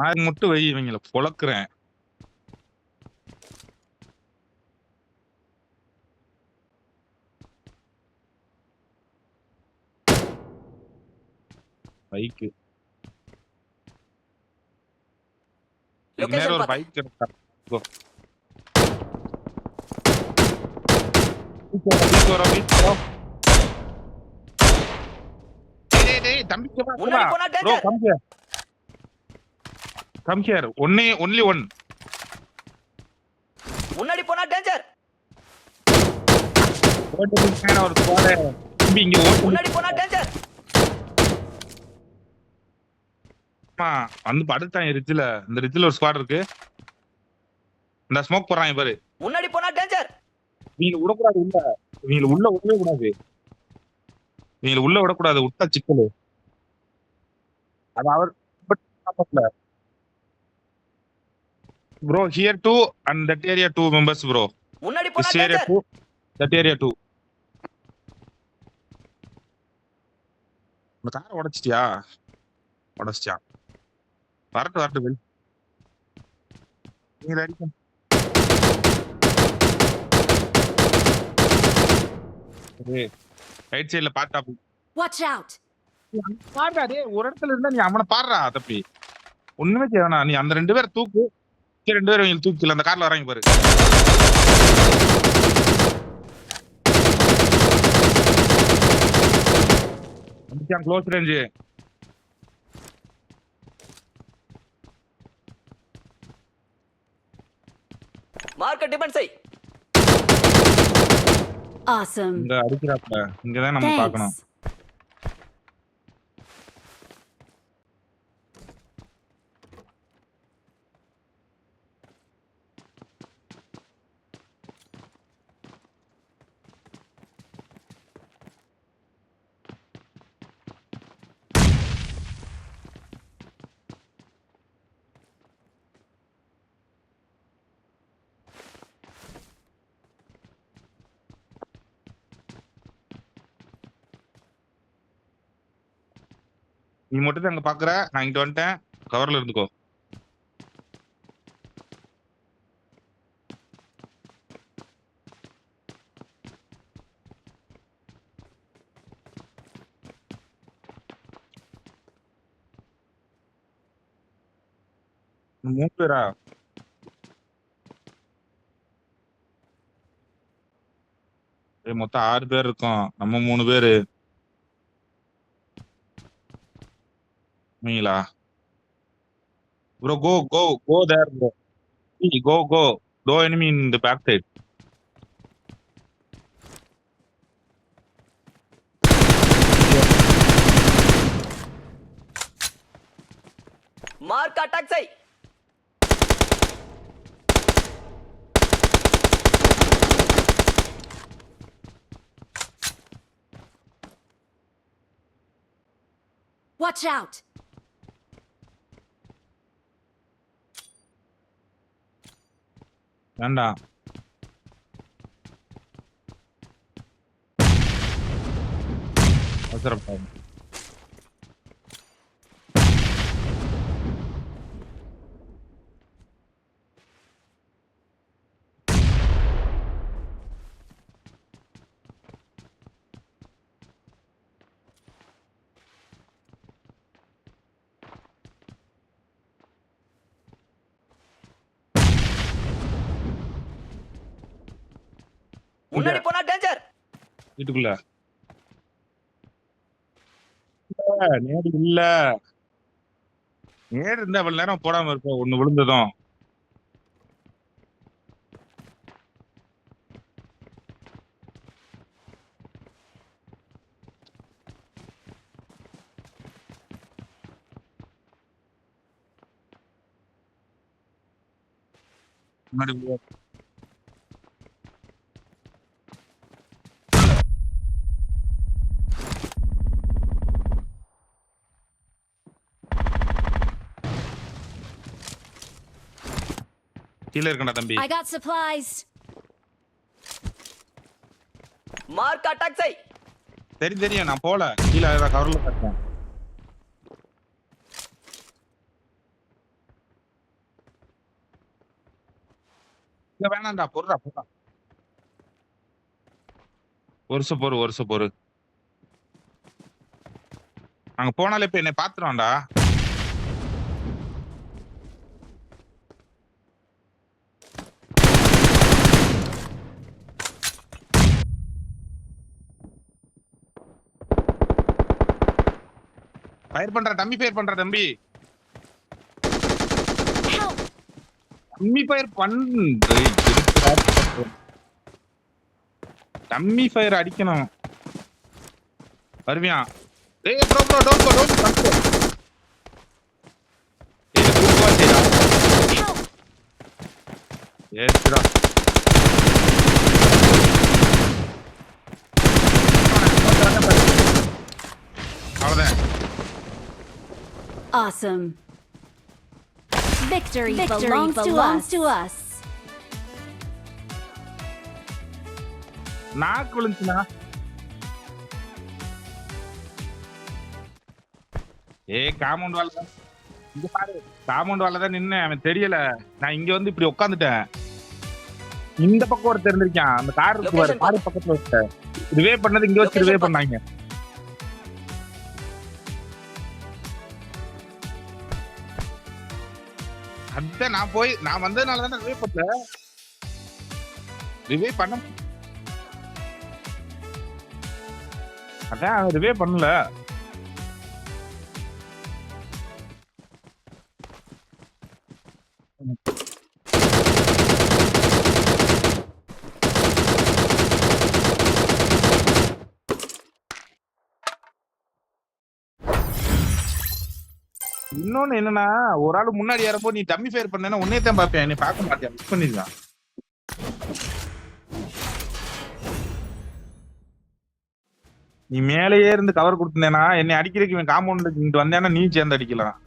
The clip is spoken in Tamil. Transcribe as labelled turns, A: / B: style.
A: நான் மட்டும் வை இவங்கள பொழக்குறேன். பைக்கு. நேரம் ஒரு. பைக் கிடைச்சா Go. Come here. Only, only one.
B: முன்னாடி போனா டேஞ்சர்
A: ஓட்டு மேல ஒரு squad. தம்பி, இங்க ஓட்டு
B: முன்னாடி போனா டேஞ்சர்
A: ஆமா, வந்து படுத்தான் ரிட்ஜ்ல. இந்த ரிட்ஜ்ல ஒரு ஸ்குவாட் இருக்கு. இந்த ஸ்மோக் போடுறான் பாரு
B: முன்னாடி போனா டேஞ்சர்
A: நீங்க விடக்கூடாது உள்ள. நீங்க உள்ள விடவே கூடாது. நீங்க உள்ள விடக்கூடாது. விட்டா சிக்கலு. அது அவர் bro here two and that area two members bro
B: முன்னாடி போனா
A: this area
B: danger
A: two that area two இந்த காரை உடைச்சிட்டியா? உடைச்சிட்டியா? வரட்டு வரட்டு வெல் நீங்க அடிக்கும் ரைட் சைடுல பாட்டா
C: Watch out!
A: பாடுறா டேய். ஒரு இடத்துல இருந்தா நீ அவனை பாடுறா தப்பி. ஒண்ணுமே செய்யணும் நீ அந்த ரெண்டு பேரை தூக்கு. ரெண்டு பேரும் தூக்கில அந்த கார்ல வராங்க பாரு. க்ளோஸ் ரேஞ்சு
B: மார்க்க டிபெண்ட் செய்.
C: Awesome.
A: இங்க அடிக்கிறாப்ல. இங்கதான் நம்ம பார்க்கணும். நீ மட்டும் தான் அங்க பாக்குற. நான் இங்க வந்துட்டேன். கவர்ல இருந்துக்கோ. மூணு பேரா? மொத்தம் ஆறு பேர் இருக்கோம். நம்ம மூணு பேரு. Mila. Bro, go, go, go there, bro. Go, go. No enemy in the back side.
B: Mark attack say.
C: Watch out!
A: വേണ്ട. അവസരപ്പെടും
B: முன்னாடி போனா டேஞ்சர்
A: வீட்டுக்குள்ள. இல்ல, நேடு இல்ல. நேடு இருந்தா அவ்வளவு நேரம் போடாம இருப்போம். ஒண்ணு விழுந்ததும். முன்னாடி கீழ இருக்கடா தம்பி.
C: I got supplies.
B: Mark attack செய்
A: தெரி தெரியும். நான் போல. கீழ ஏதோ கவர்ல பார்த்தேன். இங்க வேணாம்டா பொறுடா பொறுடா ஒருசு பொறு ஒருசு பொறு அங்க போனாலே இப்ப என்னை பாத்துருவான்டா ஃபயர் பண்ற தம்பி ஃபயர் பண்ற தம்பி! டம்மி ஃபயர் பண்ணு டம்மி ஃபயர் அடிக்கணும். வருவியா? ஏய் bro bro don't go don't go ஏய் தூக்குவா செய்டா
C: Help!
A: ஏஸ்டா
C: Awesome. Victory, belongs, belongs to us.
A: நாக்கு விழுந்துச்சுனா ஏய் காம்பவுண்ட் வால இங்க பாரு காம்பவுண்ட் வால தான் நின்னேன். அவன் தெரியல. நான் இங்க வந்து இப்படி உட்காந்துட்டேன் இந்த பக்கம் ஒருத்தர் இருந்திருக்கான். அந்த கார் இருக்கு பாரு பக்கத்துல வச்ச ரிவே பண்ணது இங்க வச்சு ரிவே பண்ணாங்க. அதான் நான் போய் நான் வந்ததுனால தான் ரிவே பண்ணல. ரிவே பண்ண அதான் ரிவே பண்ணல. இன்னொன்னு என்னன்னா ஒரு ஆள் முன்னாடி ஏறப்போ நீ டம்மி ஃபயர் பண்ணேன்னா உன்னே தான் பாப்பேன் நீ பார்க்க மாட்டேன். மிஸ் பண்ணிருக்கான் நீ மேலேயே இருந்து கவர் கொடுத்தேனா என்னை அடிக்கிறதுக்கு இவன் காம்பவுண்ட் இங்கிட்டு வந்தேன்னா நீ சேர்ந்து அடிக்கலாம்.